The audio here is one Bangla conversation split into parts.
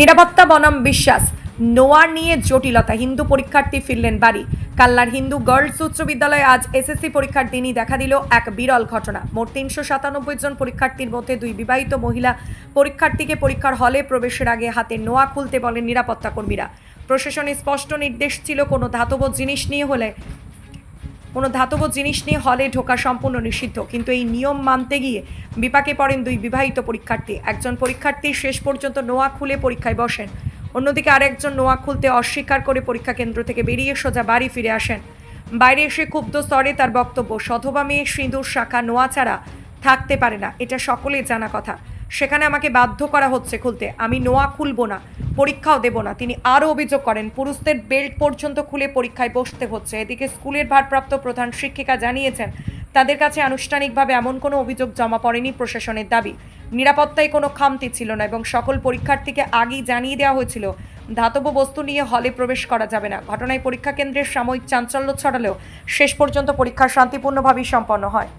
নিরাপত্তা বনাম বিশ্বাস। নোয়ার নিয়ে জটিলতা। হিন্দু পরীক্ষার্থী ফিরলেন বাড়ি। কাল্লার হিন্দু গার্লস উচ্চ বিদ্যালয়ে আজ এসএসসি পরীক্ষার দিনই দেখা দিল এক বিরল ঘটনা। মোট তিনশো সাতানব্বই জন পরীক্ষার্থীর মধ্যে দুই বিবাহিত মহিলা পরীক্ষার্থীকে পরীক্ষার হলে প্রবেশের আগে হাতে নোয়া খুলতে বলেন নিরাপত্তা কর্মীরা প্রশাসনের স্পষ্ট নির্দেশ ছিল কোনো ধাতব জিনিস নিয়ে হলে কোনো ধাতব জিনিস নিয়ে হলে ঢোকা সম্পূর্ণ নিষিদ্ধ। কিন্তু এই নিয়ম মানতে গিয়ে বিপাকে পড়েন দুই বিবাহিত পরীক্ষার্থী। একজন পরীক্ষার্থী শেষ পর্যন্ত নোয়া খুলে পরীক্ষায় বসেন। অন্যদিকে আরেকজন নোয়া খুলতে অস্বীকার করে পরীক্ষা কেন্দ্র থেকে বেরিয়ে সোজা বাড়ি ফিরে আসেন। বাইরে এসে ক্ষুব্ধ স্তরে তার বক্তব্য, সধবা মেয়ে সিঁদুর শাখা নোয়া ছাড়া থাকতে পারে না। এটা সকলের জানা কথা। সেখানে আমাকে বাধ্য করা হচ্ছে খুলতে। আমি নোয়া খুলবো না, পরীক্ষাও দেব না। তিনি আরও অভিযোগ করেন, পুরুষদের বেল্ট পর্যন্ত খুলে পরীক্ষায় বসতে হচ্ছে। এদিকে স্কুলের ভারপ্রাপ্ত প্রধান শিক্ষিকা জানিয়েছেন, তাদের কাছে আনুষ্ঠানিকভাবে এমন কোনো অভিযোগ জমা পড়েনি প্রশাসনের দাবি। নিরাপত্তায় কোনো খামতি ছিল না এবং সকল পরীক্ষার্থীকে আগেই জানিয়ে দেওয়া হয়েছিল, ধাতব বস্তু নিয়ে হলে প্রবেশ করা যাবে না। ঘটনায় পরীক্ষা কেন্দ্রের সাময়িক চাঞ্চল্য ছড়ালেও শেষ পর্যন্ত পরীক্ষা শান্তিপূর্ণভাবেই সম্পন্ন হয়।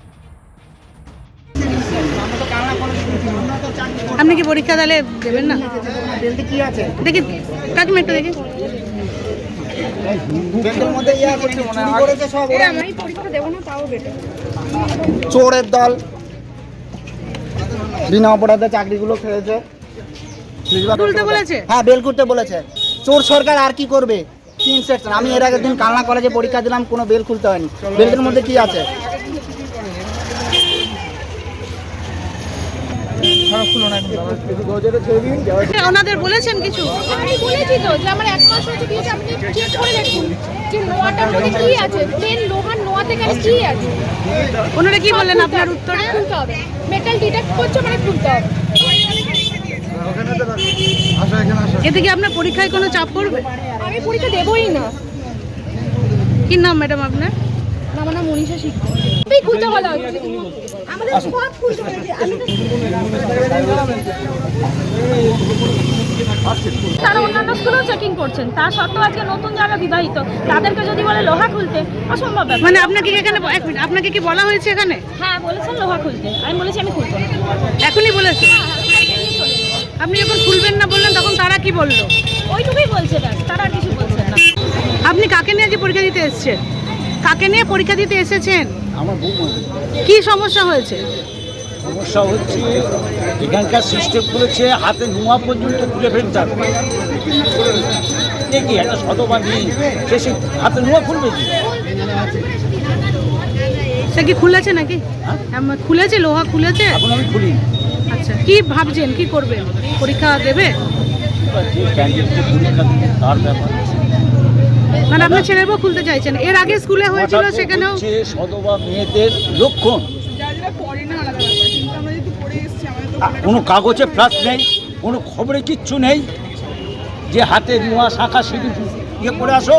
আপনি কি পরীক্ষা তাহলে দেবেন না? বেলতে কি আছে? দেখি কাকিমা একটু দেখি। ইয়ে চোরের দল। বিনা অপরাধে চাকরিগুলো খেয়েছে। বলেছে? হ্যাঁ বেল করতে বলেছে। চোর সরকার আর কি করবে? ইনস্ট্রাকশন আমি এর আগের দিন কালনা কলেজে পরীক্ষা দিলাম কোনো বেল খুলতে হয়নি। বেলটের মধ্যে কি আছে? ওনাদের বলেছেন কিছু। আমি বলেছি তো যে আমার এক মাস হয়েছে দিয়েছে আপনি চেক করে দেখুন যে নোয়াটার মধ্যে কি আছে। প্লেন লোহার নোয়া থেকে কি আছে? ওনারা কি বললেন আপনার উত্তরে? খুলতে হবে। মেটাল ডিটেক্ট করছে মানে খুলতে হবে। এতে কি আপনার পরীক্ষায় কোনো চাপ পড়বে? আমি পরীক্ষা দেবই না। কি নাম ম্যাডাম আপনার? আমার নাম মনীষা তুই খুলতে বলা হচ্ছে। তারা অন্যান্য স্কুলেও চেকিং করছেন। তা সত্ত্বেও আজকে নতুন যারা বিবাহিত তাদেরকে যদি বলে লোহা খুলতে অসম্ভব মানে আপনাকে এখানে এক মিনিট আপনাকে কি বলা হয়েছে এখানে? হ্যাঁ বলেছেন লোহা খুলতে। আমি বলেছি আমি খুলবো এখনই বলেছে। আপনি যখন খুলবেন না বললেন তখন তারা কি বলল? ওইটুকুই বলছে তারা আর কিছু বলছে না। আপনি কাকে নিয়ে আজকে পরীক্ষা দিতে এসেছেন? কাকে নিয়ে পরীক্ষা দিতে এসেছেন? আমার বৌমা। কি সমস্যা হয়েছে? সমস্যা হচ্ছে এখানকার সিস্টেম করেছে হাতে নোয়া পর্যন্ত খুলে ফেলতে হবে। কি একটা শতবা নেই সে সে হাতে নোয়া খুলবে কি? সে কি খুলেছে নাকি? হ্যাঁ? খুলেছে লোহা খুলেছে? এখন আমি খুলি আচ্ছা কি ভাবছেন কি করবেন? পরীক্ষা দেবে? যে ক্যান্ডিডেটকে পরীক্ষা দিবে তার ব্যাপার মানে আপনার ছেলের বউ খুলতে চাইছেন। এর আগে স্কুলে হয়েছিল সেখানেও সদবা মেয়েদের লক্ষণ। কোনো কাগজে প্লাস নেই কোনো খবরে কিচ্ছু নেই যে হাতে নোয়া শাখা সিঁড়ি ইয়ে করে আসো।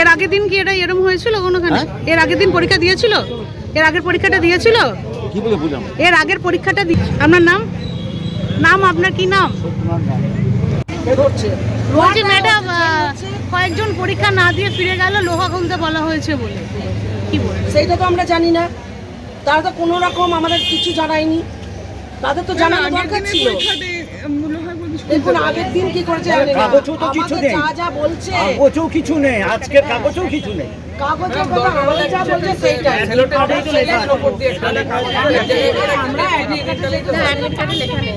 এর আগের দিন কি এটা এরকম হয়েছিল কোনোখানে? হ্যাঁ? এর আগের দিন পরীক্ষা দিয়েছিল? এর আগের পরীক্ষাটা দিয়েছিল? কি বলে বুঝলাম এর আগের পরীক্ষাটা আপনার নাম? নাম আপনার কি নাম? বলছি ম্যাডাম কয়েকজন পরীক্ষা না দিয়ে ফিরে গেল লোহা খুলতে বলা হয়েছে বলে। কি বলে সেইটা তো আমরা জানি না। তারা তো কোনো রকম আমাদের কিছু জানায়নি। তাদের তো জানানো দরকার ছিল। দেখুন আগের দিন কি করেছে জানি না। কাগজও তো কিছু নেই। যা যা বলছে। কাগজও কিছু নেই। আজকের কাগজও কিছু নেই। কাগজের কথা আমাদের যা বলছে সেইটাই। আমরা অ্যাডমিট কার্ডে লেখা নেই